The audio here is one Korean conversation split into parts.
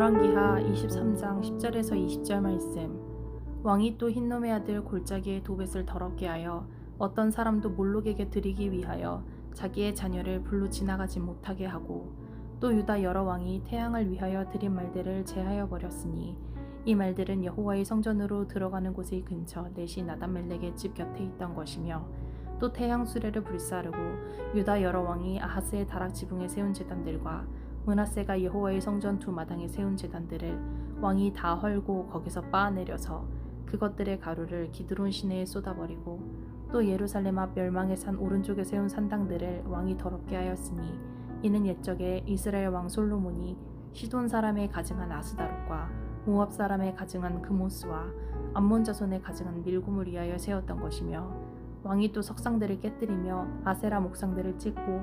열왕기하 23장 10절에서 20절 말씀. 왕이 또 흰놈의 아들 골짜기에 도벳을 더럽게 하여 어떤 사람도 몰록에게 드리기 위하여 자기의 자녀를 불로 지나가지 못하게 하고 또 유다 여러 왕이 태양을 위하여 드린 말들을 제하여 버렸으니 이 말들은 여호와의 성전으로 들어가는 곳의 근처 내시 나단멜렉의 집 곁에 있던 것이며 또 태양 수레를 불사르고 유다 여러 왕이 아하스의 다락 지붕에 세운 제단들과 문하세가 여호와의 성전 두 마당에 세운 제단들을 왕이 다 헐고 거기서 빻아내려서 그것들의 가루를 기드론 시내에 쏟아버리고 또 예루살렘 앞 멸망의 산 오른쪽에 세운 산당들을 왕이 더럽게 하였으니 이는 옛적에 이스라엘 왕 솔로몬이 시돈 사람의 가증한 아스다롯과 모압 사람의 가증한 그모스와 암몬 자손의 가증한 밀곰을 위하여 세웠던 것이며 왕이 또 석상들을 깨뜨리며 아세라 목상들을 찍고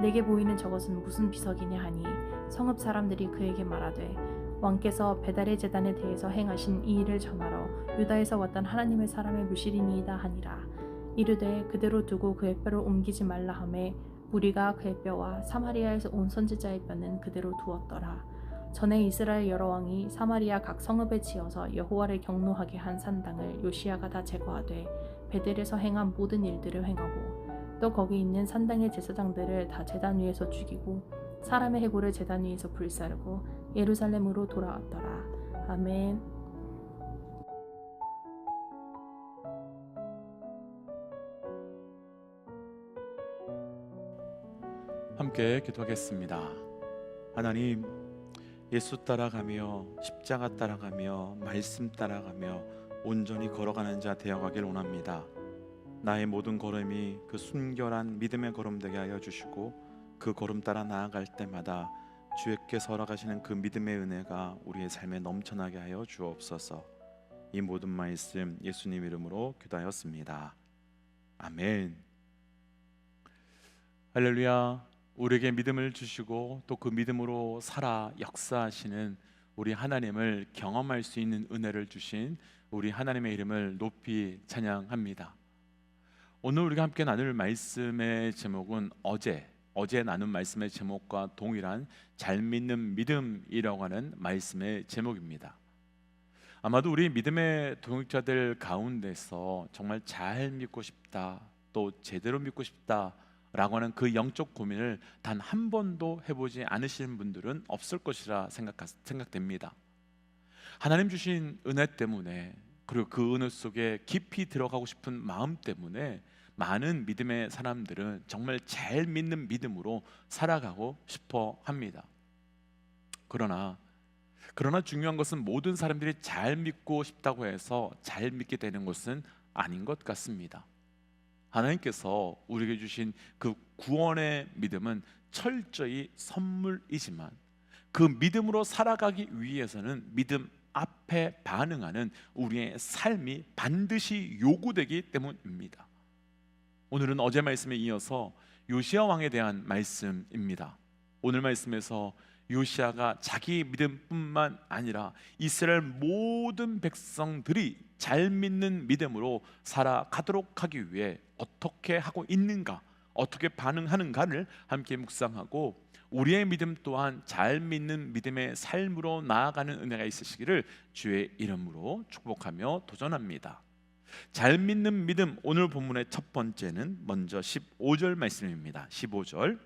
내게 보이는 저것은 무슨 비석이냐 하니 성읍 사람들이 그에게 말하되 왕께서 베달의 제단에 대해서 행하신 이 일을 전하러 유다에서 왔던 하나님의 사람의 묘실이니이다 하니라. 이르되 그대로 두고 그의 뼈를 옮기지 말라 하매 무리가 그의 뼈와 사마리아에서 온 선지자의 뼈는 그대로 두었더라. 전에 이스라엘 여러 왕이 사마리아 각 성읍에 지어서 여호와를 경노하게 한 산당을 요시아가 다 제거하되 베델에서 행한 모든 일들을 행하고 또 거기 있는 산당의 제사장들을 다 제단 위에서 죽이고 사람의 해골을 제단 위에서 불사르고 예루살렘으로 돌아왔더라. 아멘. 함께 기도하겠습니다. 하나님, 예수 따라가며 십자가 따라가며 말씀 따라가며 온전히 걸어가는 자 되어가길 원합니다. 나의 모든 걸음이 그 순결한 믿음의 걸음 되게 하여 주시고 그 걸음 따라 나아갈 때마다 주께서 허락하시는 그 믿음의 은혜가 우리의 삶에 넘쳐나게 하여 주옵소서. 이 모든 말씀 예수님 이름으로 기도하였습니다. 아멘. 할렐루야. 우리에게 믿음을 주시고 또 그 믿음으로 살아 역사하시는 우리 하나님을 경험할 수 있는 은혜를 주신 우리 하나님의 이름을 높이 찬양합니다. 오늘 우리가 함께 나눌 말씀의 제목은 어제 어제 나눈 말씀의 제목과 동일한 잘 믿는 믿음이라고 하는 말씀의 제목입니다. 아마도 우리 믿음의 동역자들 가운데서 정말 잘 믿고 싶다, 또 제대로 믿고 싶다라고 하는 그 영적 고민을 단 한 번도 해보지 않으시는 분들은 없을 것이라 생각, 생각됩니다. 하나님 주신 은혜 때문에 그리고 그 은혜 속에 깊이 들어가고 싶은 마음 때문에 많은 믿음의 사람들은 정말 잘 믿는 믿음으로 살아가고 싶어 합니다. 그러나 그러나 중요한 것은 모든 사람들이 잘 믿고 싶다고 해서 잘 믿게 되는 것은 아닌 것 같습니다. 하나님께서 우리에게 주신 그 구원의 믿음은 철저히 선물이지만 그 믿음으로 살아가기 위해서는 믿음 앞에 반응하는 우리의 삶이 반드시 요구되기 때문입니다. 오늘은 어제 말씀에 이어서 요시아 왕에 대한 말씀입니다. 오늘 말씀에서 요시아가 자기 믿음뿐만 아니라 이스라엘 모든 백성들이 잘 믿는 믿음으로 살아가도록 하기 위해 어떻게 하고 있는가, 어떻게 반응하는가를 함께 묵상하고 우리의 믿음 또한 잘 믿는 믿음의 삶으로 나아가는 은혜가 있으시기를 주의 이름으로 축복하며 도전합니다. 잘 믿는 믿음 오늘 본문의 첫 번째는 먼저 15절 말씀입니다. 15절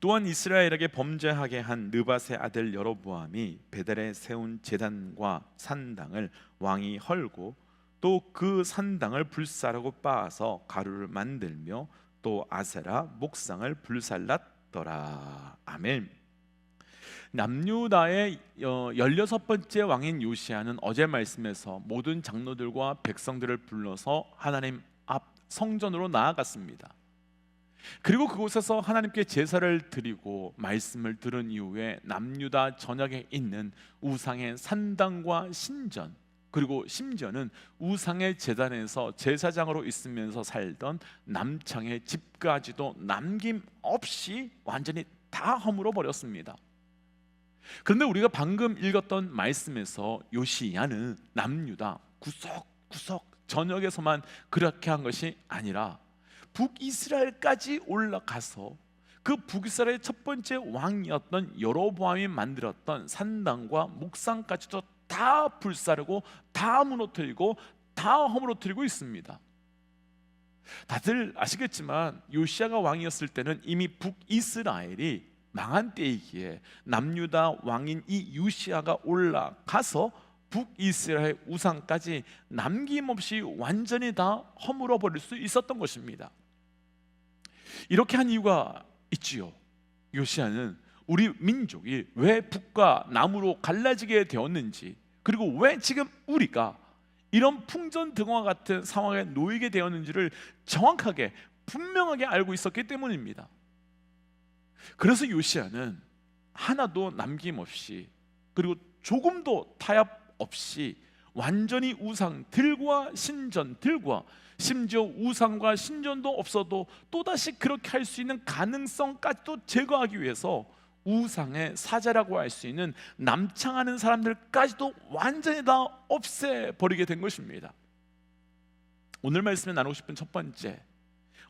또한 이스라엘에게 범죄하게 한 느바세 아들 여로보암이 베델에 세운 제단과 산당을 왕이 헐고 또 그 산당을 불사르고 빻아서 가루를 만들며 또 아세라 목상을 불살랐더라. 아멘. 남유다의 어, 열여섯 번째 왕인 요시아는 어제 말씀에서 모든 장로들과 백성들을 불러서 하나님 앞 성전으로 나아갔습니다. 그리고 그곳에서 하나님께 제사를 드리고 말씀을 들은 이후에 남유다 전역에 있는 우상의 산당과 신전 그리고 심지어는 우상의 재단에서 제사장으로 있으면서 살던 남창의 집까지도 남김없이 완전히 다 허물어 버렸습니다. 그런데 우리가 방금 읽었던 말씀에서 요시야는 남유다 구석구석 전역에서만 그렇게 한 것이 아니라 북이스라엘까지 올라가서 그 북이스라엘의 첫 번째 왕이었던 여로보암이 만들었던 산당과 목상까지도 다 불사르고 다 무너뜨리고 다 허물어뜨리고 있습니다. 다들 아시겠지만 요시아가 왕이었을 때는 이미 북이스라엘이 망한 때이기에 남유다 왕인 이 요시아가 올라가서 북이스라엘 우상까지 남김없이 완전히 다 허물어 버릴 수 있었던 것입니다. 이렇게 한 이유가 있지요. 요시아는 우리 민족이 왜 북과 남으로 갈라지게 되었는지 그리고 왜 지금 우리가 이런 풍전등화 같은 상황에 놓이게 되었는지를 정확하게 분명하게 알고 있었기 때문입니다. 그래서 요시아는 하나도 남김없이 그리고 조금도 타협 없이 완전히 우상들과 신전들과 심지어 우상과 신전도 없어도 또다시 그렇게 할 수 있는 가능성까지도 제거하기 위해서 우상의 사자라고 할 수 있는 남창하는 사람들까지도 완전히 다 없애버리게 된 것입니다. 오늘 말씀에 나누고 싶은 첫 번째,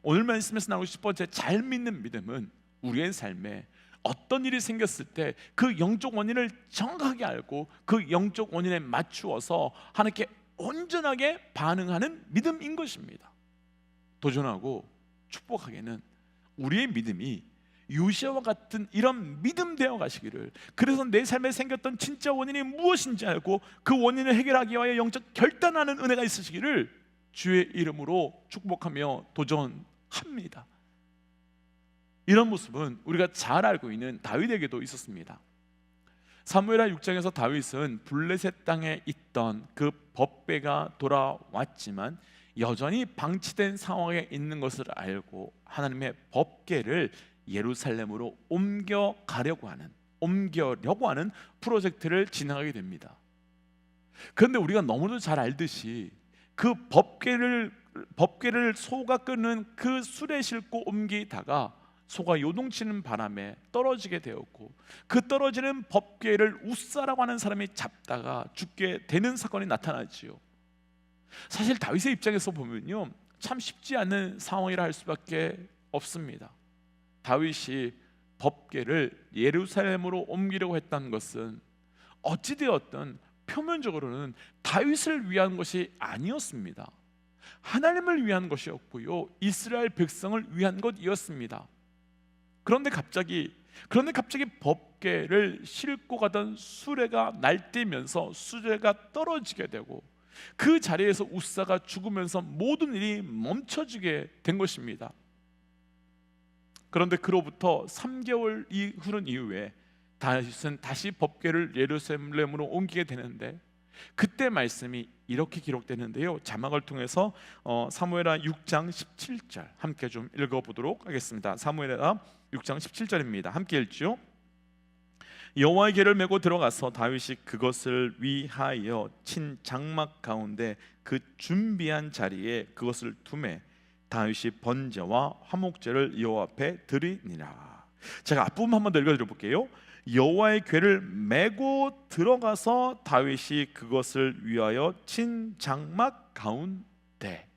오늘 말씀에서 나누고 싶은 첫 번째 잘 믿는 믿음은 우리의 삶에 어떤 일이 생겼을 때 그 영적 원인을 정확하게 알고 그 영적 원인에 맞추어서 하나님께 온전하게 반응하는 믿음인 것입니다. 도전하고 축복하게는 우리의 믿음이 요시아와 같은 이런 믿음 되어 가시기를 그래서 내 삶에 생겼던 진짜 원인이 무엇인지 알고 그 원인을 해결하기 위하여 영적 결단하는 은혜가 있으시기를 주의 이름으로 축복하며 도전합니다. 이런 모습은 우리가 잘 알고 있는 다윗에게도 있었습니다. 사무엘하 6장에서 다윗은 블레셋 땅에 있던 그 법궤가 돌아왔지만 여전히 방치된 상황에 있는 것을 알고 하나님의 법궤를 예루살렘으로 옮겨 가려고 하는 옮겨려고 하는 프로젝트를 진행하게 됩니다. 그런데 우리가 너무도 잘 알듯이 그 법궤를 법궤를 소가 끄는 그 술에 싣고 옮기다가 소가 요동치는 바람에 떨어지게 되었고 그 떨어지는 법궤를 우사라고 하는 사람이 잡다가 죽게 되는 사건이 나타나지요. 사실 다윗의 입장에서 보면요 참 쉽지 않은 상황이라 할 수밖에 없습니다. 다윗이 법궤를 예루살렘으로 옮기려고 했던 것은 어찌 되었든 표면적으로는 다윗을 위한 것이 아니었습니다. 하나님을 위한 것이었고요. 이스라엘 백성을 위한 것이었습니다. 그런데 갑자기 그런데 갑자기 법궤를 싣고 가던 수레가 날뛰면서 수레가 떨어지게 되고 그 자리에서 우사가 죽으면서 모든 일이 멈춰지게 된 것입니다. 그런데 그로부터 3개월이 흐른 이후에 다윗은 다시 법궤를 예루살렘으로 옮기게 되는데 그때 말씀이 이렇게 기록되는데요. 자막을 통해서 어, 사무엘하 6장 17절 함께 좀 읽어보도록 하겠습니다. 사무엘하 6장 17절입니다. 함께 읽죠. 여호와의 궤를 메고 들어가서 다윗이 그것을 위하여 친 장막 가운데 그 준비한 자리에 그것을 두매 다윗이 번제와 화목제를 여호와 앞에 드리니라. 제가 앞부분 한번 더 읽어드려 볼게요. 여호와의 궤를 메고 들어가서 다윗이 그것을 위하여 친 장막 가운데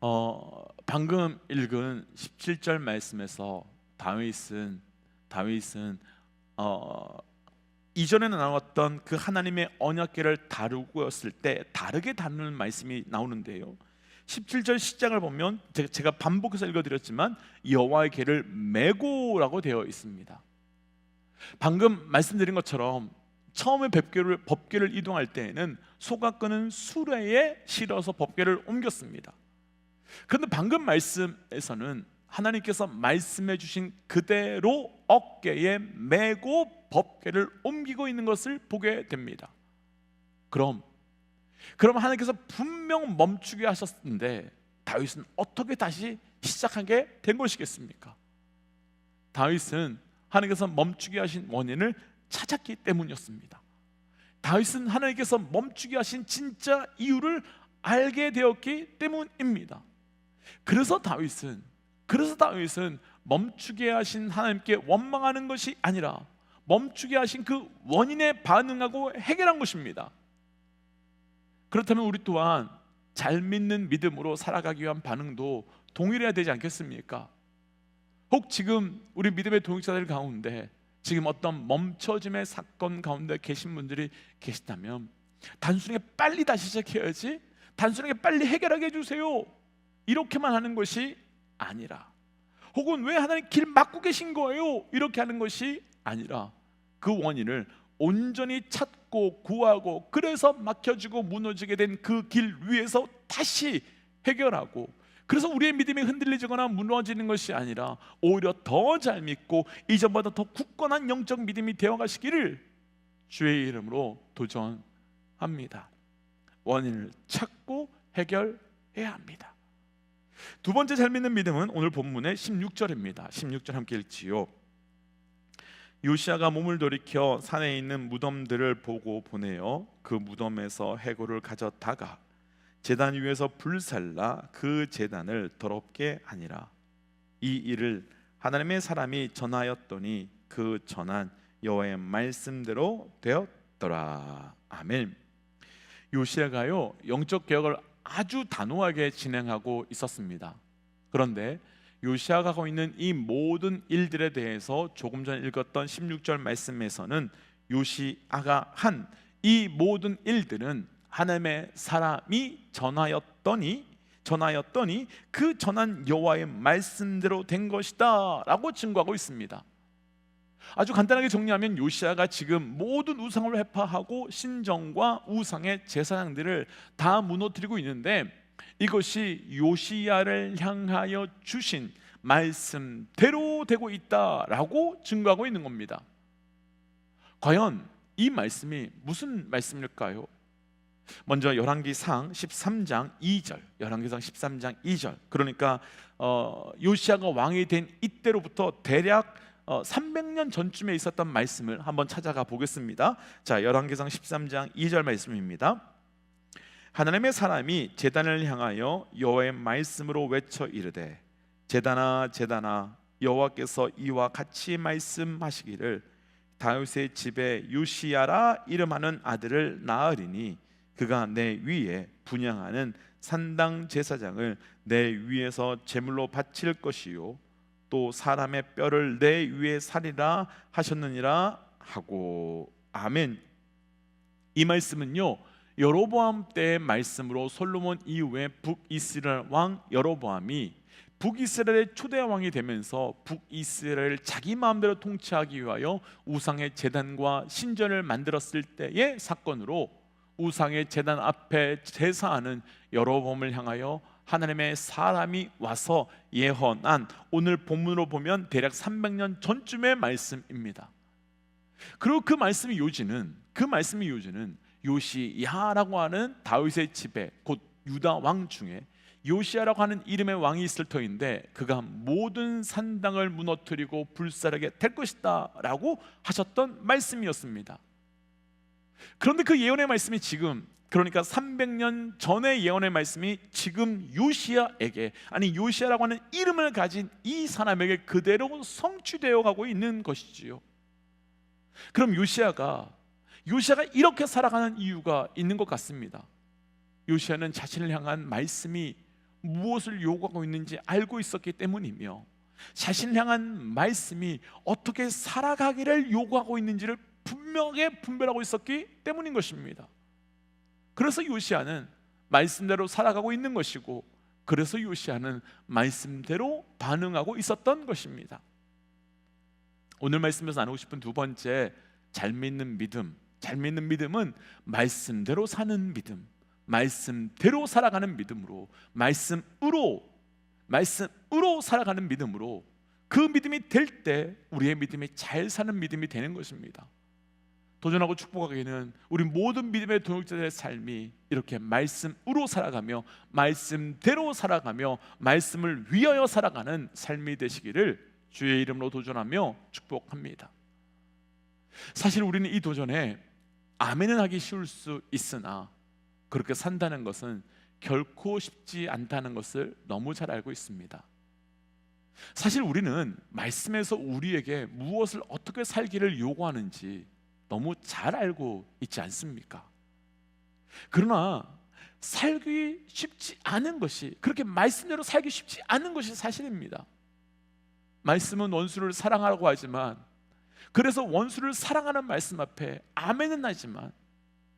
어, 방금 읽은 17절 말씀에서 다윗은 다윗은 어, 이전에 나왔던 그 하나님의 언약궤를 다루고였을 때 다르게 다루는 말씀이 나오는데요. 17절 시작을 보면 제가 반복해서 읽어드렸지만 여호와의 궤를 메고라고 되어 있습니다. 방금 말씀드린 것처럼 처음에 법궤를 법궤를 이동할 때에는 소가 끄는 수레에 실어서 법궤를 옮겼습니다. 그런데 방금 말씀에서는 하나님께서 말씀해 주신 그대로 어깨에 메고 법궤를 옮기고 있는 것을 보게 됩니다. 그럼 그럼 하나님께서 분명 멈추게 하셨는데 다윗은 어떻게 다시 시작하게 된 것이겠습니까? 다윗은 하나님께서 멈추게 하신 원인을 찾았기 때문이었습니다. 다윗은 하나님께서 멈추게 하신 진짜 이유를 알게 되었기 때문입니다. 그래서 다윗은 그래서 다윗은 멈추게 하신 하나님께 원망하는 것이 아니라 멈추게 하신 그 원인에 반응하고 해결한 것입니다. 그렇다면 우리 또한 잘 믿는 믿음으로 살아가기 위한 반응도 동일해야 되지 않겠습니까? 혹 지금 우리 믿음의 동역자들 가운데 지금 어떤 멈춰짐의 사건 가운데 계신 분들이 계시다면 단순하게 빨리 다시 시작해야지 단순하게 빨리 해결하게 해주세요. 이렇게만 하는 것이 아니라 혹은 왜 하나님 길 막고 계신 거예요? 이렇게 하는 것이 아니라 그 원인을 온전히 찾고 구하고 그래서 막혀지고 무너지게 된 그 길 위에서 다시 해결하고 그래서 우리의 믿음이 흔들리거나 무너지는 것이 아니라 오히려 더 잘 믿고 이전보다 더 굳건한 영적 믿음이 되어가시기를 주의 이름으로 도전합니다. 원인을 찾고 해결해야 합니다. 두 번째 잘 믿는 믿음은 오늘 본문의 16절입니다. 16절 함께 읽지요. 요시아가 몸을 돌이켜 산에 있는 무덤들을 보고 보내어 그 무덤에서 해골을 가져다가 제단 위에서 불살라 그 제단을 더럽게 하니라. 이 일을 하나님의 사람이 전하였더니 그 전한 여호와의 말씀대로 되었더라. 아멘. 요시아가요 영적 개혁을 아주 단호하게 진행하고 있었습니다. 그런데 요시아가 하고 있는 이 모든 일들에 대해서 조금 전 읽었던 16절 말씀에서는 요시아가 한 이 모든 일들은 하나님의 사람이 전하였더니 전하였더니 그 전한 여호와의 말씀대로 된 것이다라고 증거하고 있습니다. 아주 간단하게 정리하면 요시아가 지금 모든 우상을 회파하고 신정과 우상의 제사장들을 다 무너뜨리고 있는데 이것이 요시야를 향하여 주신 말씀대로 되고 있다라고 증거하고 있는 겁니다. 과연 이 말씀이 무슨 말씀일까요? 먼저 열왕기상 13장 2절, 열왕기상 13장 2절. 그러니까 어, 요시아가 왕이 된 이때로부터 대략 어, 300년 전쯤에 있었던 말씀을 한번 찾아가 보겠습니다. 자, 열왕기상 13장 2절 말씀입니다. 하나님의 사람이 제단을 향하여 여호와의 말씀으로 외쳐 이르되 제단아 제단아 여호와께서 이와 같이 말씀하시기를 다윗의 집에 요시야라 이름하는 아들을 낳으리니 그가 내 위에 분양하는 산당 제사장을 내 위에서 제물로 바칠 것이요 또 사람의 뼈를 내 위에 살이라 하셨느니라 하고 아멘. 이 말씀은요. 여로보암 때의 말씀으로 솔로몬 이후에 북이스라엘 왕 여로보암이 북이스라엘의 초대 왕이 되면서 북이스라엘을 자기 마음대로 통치하기 위하여 우상의 제단과 신전을 만들었을 때의 사건으로 우상의 제단 앞에 제사하는 여로보암을 향하여 하나님의 사람이 와서 예언한 오늘 본문으로 보면 대략 300년 전쯤의 말씀입니다. 그리고 그 말씀의 요지는 그 말씀의 요지는 요시야라고 하는 다윗의 집에 곧 유다 왕 중에 요시야라고 하는 이름의 왕이 있을 터인데 그가 모든 산당을 무너뜨리고 불사르게 될 것이다라고 하셨던 말씀이었습니다. 그런데 그 예언의 말씀이 지금 그러니까 300년 전의 예언의 말씀이 지금 요시야에게 아니 요시야라고 하는 이름을 가진 이 사람에게 그대로 성취되어 가고 있는 것이지요. 그럼 요시야가 요시야가 이렇게 살아가는 이유가 있는 것 같습니다. 요시야는 자신을 향한 말씀이 무엇을 요구하고 있는지 알고 있었기 때문이며 자신을 향한 말씀이 어떻게 살아가기를 요구하고 있는지를 분명하게 분별하고 있었기 때문인 것입니다. 그래서 요시야는 말씀대로 살아가고 있는 것이고 그래서 요시야는 말씀대로 반응하고 있었던 것입니다. 오늘 말씀에서 나누고 싶은 두 번째 잘 믿는 믿음. 잘 믿는 믿음은 말씀대로 사는 믿음. 말씀대로 살아가는 믿음으로 말씀으로 말씀으로 살아가는 믿음으로 그 믿음이 될 때 우리의 믿음이 잘 사는 믿음이 되는 것입니다. 도전하고 축복하기는 우리 모든 믿음의 동역자들의 삶이 이렇게 말씀으로 살아가며 말씀대로 살아가며 말씀을 위하여 살아가는 삶이 되시기를 주의 이름으로 도전하며 축복합니다. 사실 우리는 이 도전에 아멘은 하기 쉬울 수 있으나 그렇게 산다는 것은 결코 쉽지 않다는 것을 너무 잘 알고 있습니다. 사실 우리는 말씀에서 우리에게 무엇을 어떻게 살기를 요구하는지 너무 잘 알고 있지 않습니까? 그러나 살기 쉽지 않은 것이 그렇게 말씀대로 살기 쉽지 않은 것이 사실입니다. 말씀은 원수를 사랑하라고 하지만 그래서 원수를 사랑하는 말씀 앞에 아멘은 하지만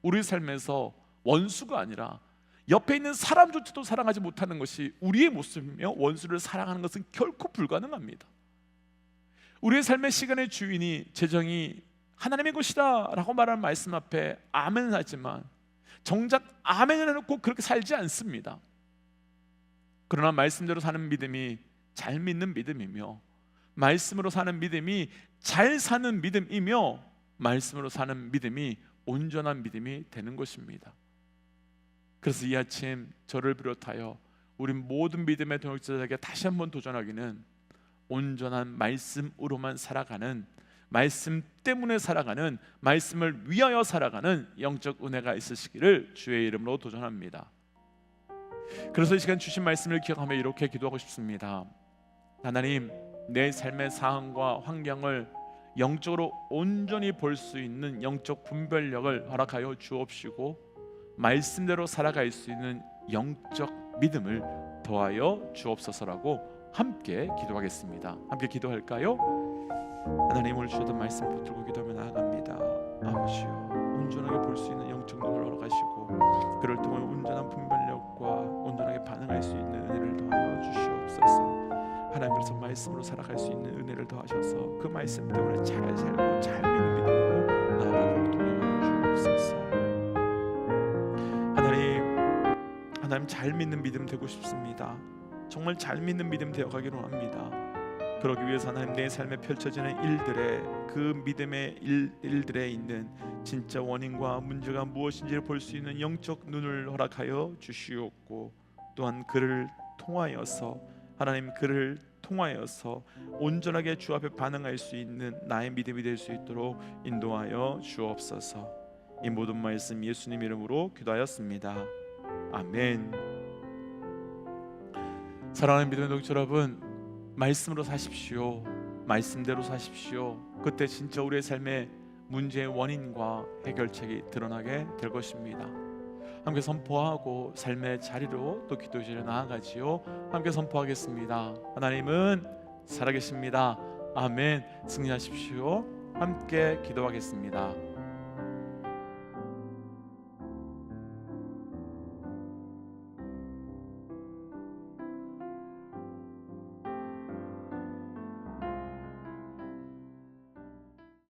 우리 삶에서 원수가 아니라 옆에 있는 사람조차도 사랑하지 못하는 것이 우리의 모습이며 원수를 사랑하는 것은 결코 불가능합니다. 우리의 삶의 시간의 주인이 재정이 하나님의 것이다라고 말하는 말씀 앞에 아멘은 하지만 정작 아멘을 해놓고 그렇게 살지 않습니다. 그러나 말씀대로 사는 믿음이 잘 믿는 믿음이며 말씀으로 사는 믿음이 잘 사는 믿음이며 말씀으로 사는 믿음이 온전한 믿음이 되는 것입니다. 그래서 이 아침 저를 비롯하여 우리 모든 믿음의 동역자들에게 다시 한번 도전하기는 온전한 말씀으로만 살아가는 말씀 때문에 살아가는 말씀을 위하여 살아가는 영적 은혜가 있으시기를 주의 이름으로 도전합니다. 그래서 이 시간 주신 말씀을 기억하며 이렇게 기도하고 싶습니다. 하나님, 내 삶의 상황과 환경을 영적으로 온전히 볼 수 있는 영적 분별력을 허락하여 주옵시고 말씀대로 살아갈 수 있는 영적 믿음을 더하여 주옵소서라고 함께 기도하겠습니다. 함께 기도할까요? 하나님 오늘 주셨던 말씀 붙들고 기도하며 나아갑니다. 아버지요 온전하게 볼 수 있는 영적 눈을 허락하시고 그를 통해 온전한 분별력과 온전하게 반응할 수 있는 은혜를 더하여 주시옵소서. 하나님 그래서 말씀으로 살아갈 수 있는 은혜를 더하셔서 그 말씀 때문에 잘 살고 잘 믿는 믿음으로 나아가도록 도와주여 주옵소서. 하나님 하나님 잘 믿는 믿음 되고 싶습니다. 정말 잘 믿는 믿음 되어가기로 합니다. 그러기 위해서 하나님 내 삶에 펼쳐지는 일들에 그 믿음의 일, 일들에 있는 진짜 원인과 문제가 무엇인지를 볼 수 있는 영적 눈을 허락하여 주시옵고 또한 그를 통하여서 하나님 그를 통하여서 온전하게 주 앞에 반응할 수 있는 나의 믿음이 될 수 있도록 인도하여 주옵소서. 이 모든 말씀 예수님 이름으로 기도하였습니다. 아멘. 사랑하는 믿음의 동지 여러분, 말씀으로 사십시오. 말씀대로 사십시오. 그때 진짜 우리의 삶의 문제의 원인과 해결책이 드러나게 될 것입니다. 함께 선포하고 삶의 자리로 또 기도실에 나아가지요. 함께 선포하겠습니다. 하나님은 살아계십니다. 아멘. 승리하십시오. 함께 기도하겠습니다.